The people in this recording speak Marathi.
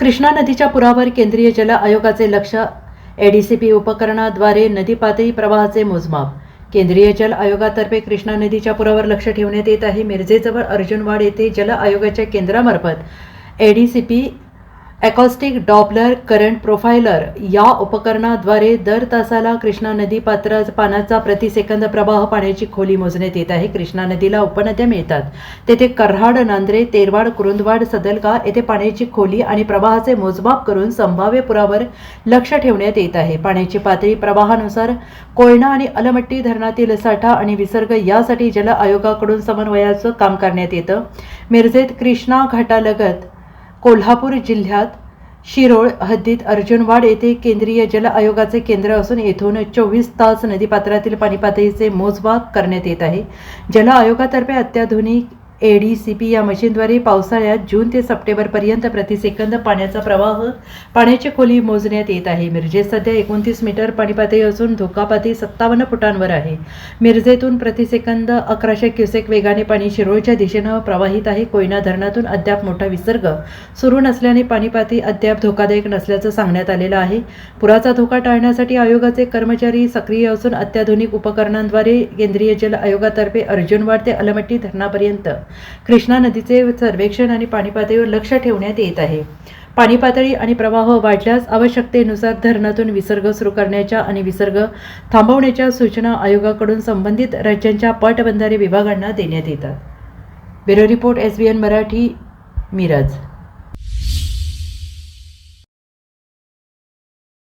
कृष्णा नदीच्या पुरावर केंद्रीय जल आयोगाचे लक्ष एडीसीपी उपकरणाद्वारे नदी पातळी प्रवाहाचे मोजमाप. केंद्रीय जल आयोगातर्फे कृष्णा नदीच्या पुरावर लक्ष ठेवण्यात येत आहे. मिरजेजवळ अर्जुनवाड येथे जल आयोगाच्या केंद्रामार्फत ADCP acoustic Doppler current profiler या उपकरणाद्वारे दर तासाला कृष्णा नदी पात्र पाण्याचा प्रतिसेकंद प्रवाह पाण्याची खोली मोजण्यात येत आहे. कृष्णा नदीला उपनद्या मिळतात. तेथे कर्हाड नांद्रे तेरवाड कुरुंदवाड सदलका येथे पाण्याची खोली आणि प्रवाहाचे मोजमाप करून संभाव्य पुरावर लक्ष ठेवण्यात येत आहे. पाण्याची पातळी प्रवाहानुसार कोयना आणि अलमट्टी धरणातील साठा आणि विसर्ग यासाठी जल आयोगाकडून समन्वयाचं काम करण्यात येतं. मिरजेत कृष्णा घाटालगत कोल्हापूर जिल्ह्यात शिरोळ हद्दीत अर्जुनवाड येथे केंद्रीय जल आयोगाचे केंद्र असून येथून चोवीस तास नदीपात्रातील पाणी पातळीचे मोजमाप करण्यात येत आहे. जल आयोगातर्फे अत्याधुनिक ए डी सी पी या मशीनद्वारे पावसाळ्यात जून ते सप्टेंबरपर्यंत प्रतिसेकंद पाण्याचा प्रवाह पाण्याची खोली मोजण्यात येत आहे. मिरजेत सध्या एकोणतीस मीटर पाणी पातळी असून धोकापाती सत्तावन्न फुटांवर आहे. मिरजेतून प्रतिसेकंद अकराशे क्युसेक वेगाने पाणी शिरोळच्या दिशेनं प्रवाहित आहे. कोयना धरणातून अद्याप मोठा विसर्ग सुरू नसल्याने पाणीपाती अद्याप धोकादायक नसल्याचं सांगण्यात आलेलं आहे. पुराचा धोका टाळण्यासाठी आयोगाचे कर्मचारी सक्रिय असून अत्याधुनिक उपकरणांद्वारे केंद्रीय जल आयोगातर्फे अर्जुनवाड ते अलमट्टी धरणापर्यंत कृष्णा नदीचे सर्वेक्षण आणि पाणीपातळीवर लक्ष ठेवण्यात येत आहे. पाणी पातळी आणि प्रवाह वाढल्यास आवश्यकतेनुसार धरणातून विसर्ग सुरू करण्याच्या आणि विसर्ग थांबवण्याच्या सूचना आयोगाकडून संबंधित राज्यांच्या पाटबंधारे विभागांना देण्यात येतात. Bureau report S B N Marathi Miraj.